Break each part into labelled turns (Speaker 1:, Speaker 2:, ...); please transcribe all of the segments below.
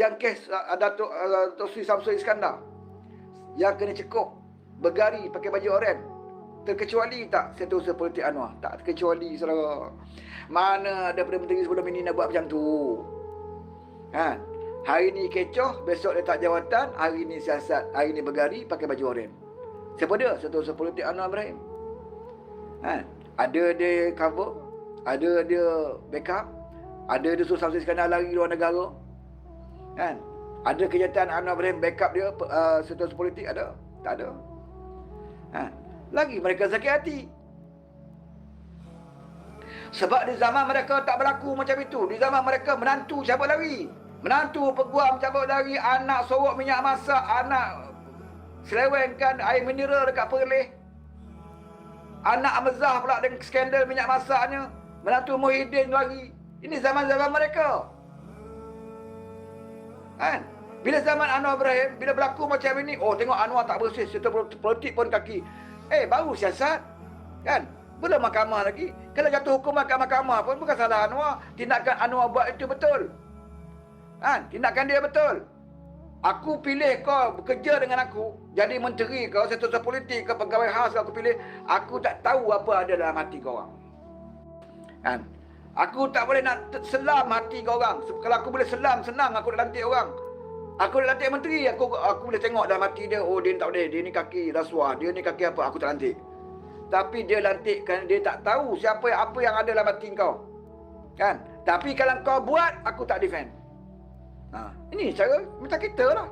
Speaker 1: Yang kes uh, Datuk uh, Datuk Sri Samsul Iskandar. Yang kena cekuk. Bergari pakai baju oranye. Terkecuali tak setiausaha politik Anwar? Tak terkecuali saudara. Mana ada Perdana Menteri sebelum ini nak buat macam tu? Ha? Hari ni kecoh, besok letak jawatan, hari ni siasat, hari ni bergari pakai baju oranye. Siapa dia? Setiausaha politik Anwar Ibrahim. Ha? Ada dia cover, ada dia backup, ada dia suruh Samsul Iskandar lari luar negara. Kan? Ada kenyataan Anwar Ibrahim backup dia uh, setiausaha politik ada? Tak ada. Ha? Lagi mereka sakit hati. Sebab di zaman mereka tak berlaku macam itu. Di zaman mereka menantu cabut lari. Menantu peguam cabut lari. Anak sorok minyak masak. Anak selewengkan air mineral dekat perleh. Anak Amazah pula dengan skandal minyak masaknya. Menantu Muhyiddin lagi. Ini zaman-zaman mereka. Kan? Bila zaman Anwar Ibrahim, bila berlaku macam ini, oh tengok Anwar tak bersih, serta politik pun kaki. Eh, baru siasat. Kan? Belum mahkamah lagi. Kalau jatuh hukuman kat mahkamah pun bukan salah Anwar. Tindakan Anwar buat itu betul. Kan? Tindakan dia betul. Aku pilih kau bekerja dengan aku. Jadi menteri kau, setiausaha politik kau, pegawai khas kau aku pilih. Aku tak tahu apa ada dalam hati kau orang. Kan? Aku tak boleh nak selam hati kau orang. Kalau aku boleh selam, senang aku nak lantik orang. Aku nak lantik menteri, aku aku boleh tengok dalam hati dia, oh dia tak boleh, dia ni kaki rasuah, dia ni kaki apa, aku tak lantik. Tapi dia lantik kan dia tak tahu siapa apa yang ada dalam hati kau. Kan? Tapi kalau kau buat, aku tak defend. Ha, ini cara macam kita lah.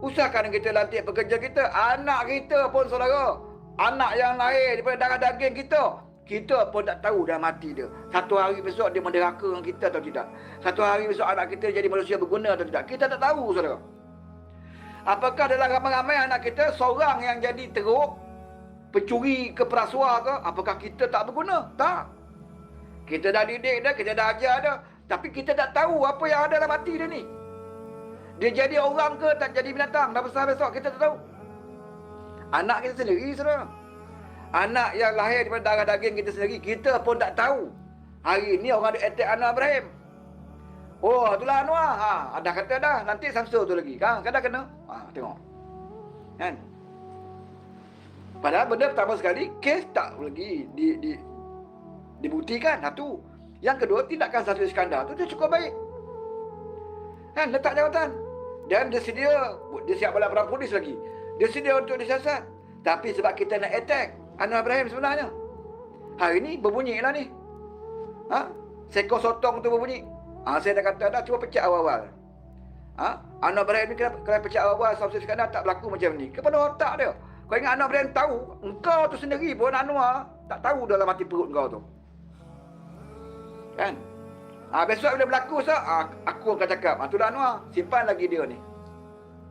Speaker 1: Usahakan kita lantik pekerja kita, anak kita pun saudara. Anak yang lahir daripada darah daging kita, kita pun tak tahu dalam hati dia. Satu hari besok dia menderaka dengan kita atau tidak. Satu hari besok anak kita jadi manusia berguna atau tidak. Kita tak tahu, saudara. Apakah dalam ramai-ramai anak kita seorang yang jadi teruk, pencuri ke perasuah ke, apakah kita tak berguna? Tak. Kita dah didik dah, kita dah ajar dah. Tapi kita tak tahu apa yang ada dalam hati dia ni. Dia jadi orang ke tak jadi binatang. Dah besar besok kita tak tahu. Anak kita sendiri, saudara. Anak yang lahir daripada darah daging kita sendiri, kita pun tak tahu. Hari ni orang ada attack Anwar Ibrahim. Oh, itulah Anwar. Ha, ada kata dah, nanti Samsul tu lagi. Kan, kadang kena. Ha, tengok. Kan? Padahal benda pertama sekali, kes tak lagi di, di, dibuktikan. Satu. Yang kedua, tindakan satu Iskandar tu dia cukup baik. Kan, letak jawatan. Dan dia sedia, dia siap bala perang polis lagi. Dia sedia untuk disiasat. Tapi sebab kita nak attack, Anwar Ibrahim sebenarnya. Hari ni berbunyi lah ni. Ha? Sekor sotong tu berbunyi. Ha, saya dah kata dah cuba pecah awal-awal. Ha? Anwar Ibrahim ni kena, kena pecah awal-awal Samsul Iskandar tak berlaku macam ni. Kepada otak dia. Kau ingat Anwar Ibrahim tahu? Engkau tu sendiri pun Anwar tak tahu dalam hati perut kau tu. Kan? Ha, besok bila berlaku so, ha, aku akan cakap. Ha, tu dah Anwar. Simpan lagi dia ni.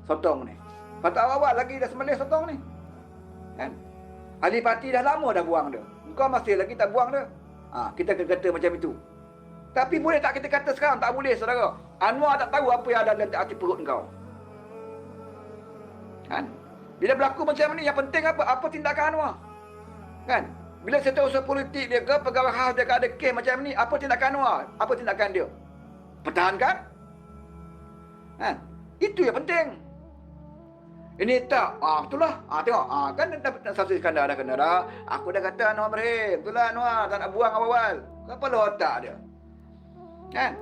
Speaker 1: Sotong ni. Patut awal-awal lagi dah sembelih sotong ni. Kan? Ahli parti dah lama dah buang dia. Kau masih lagi tak buang dia. Ha, kita kena kata macam itu. Tapi boleh tak kita kata sekarang? Tak boleh saudara. Anwar tak tahu apa yang ada dalam hati perut kau. Kan? Bila berlaku macam ni, yang penting apa? Apa tindakan Anwar? Kan? Bila setiausaha politik dia ke, pegawai khas dia ke ada kes macam ni, apa tindakan Anwar? Apa tindakan dia? Pertahankan? Kan? Itu yang penting. Ini tak. Ah, betul lah. Ah, tengok. Ah, kan dah dah Samsul Iskandar dah kena dah. Aku dah kata Anwar. Betul lah Anwar. Tak nak buang awal-awal. Kenapa lah otak dia? Kan?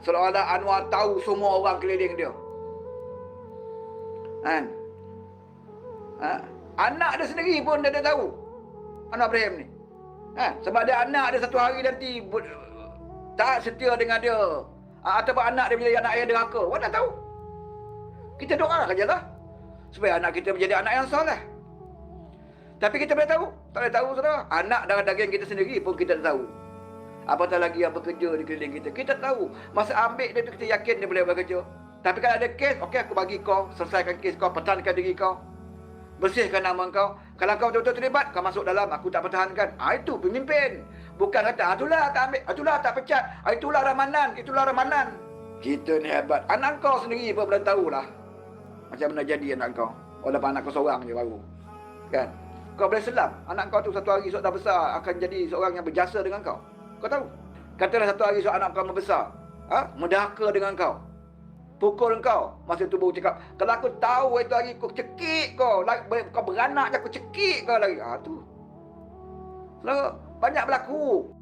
Speaker 1: Seolah-olah Anwar tahu semua orang keliling dia. Kan? Ha? Anak dia sendiri pun dia dah tahu. Anwar Ibrahim ni. Ha? Sebab dia anak dia satu hari nanti tak setia dengan dia. Ha, ataupun anak dia menjadi anak yang derhaka. Orang dah tahu. Kita doa sajalah. Supaya anak kita menjadi anak yang soleh. Tapi kita boleh tahu. Tak boleh tahu saudara. Anak darah daging kita sendiri pun kita tak tahu. Apatah lagi yang bekerja di keliling kita. Kita tahu. Masa ambil dia tu kita yakin dia boleh bekerja. Tapi kalau ada kes, okey aku bagi kau. Selesaikan kes kau. Pertahankan diri kau. Bersihkan nama kau. Kalau kau betul-betul terlibat, kau masuk dalam. Aku tak pertahankan. Ah itu pemimpin. Bukan kata, ah, itulah tak ambil. Ah, itulah tak pecat. Ah, itulah ramanan. Itulah ramanan. Kita ni hebat. Anak kau sendiri pun belum tahulah. Macam mana jadi anak kau? Oh, Walaupun anak kau seorang je baru. Kan? Kau boleh selam. Anak kau tu satu hari esok dah besar Akan jadi seorang yang berjasa dengan kau. Kau tahu? Katalah satu hari esok anak kau membesar. Ha? Mendaka dengan kau. Pukul kau. Masa tu baru cakap Kalau aku tahu itu hari aku cekik kau Kau beranak je aku cekik kau lagi Ha tu. Selalu banyak berlaku.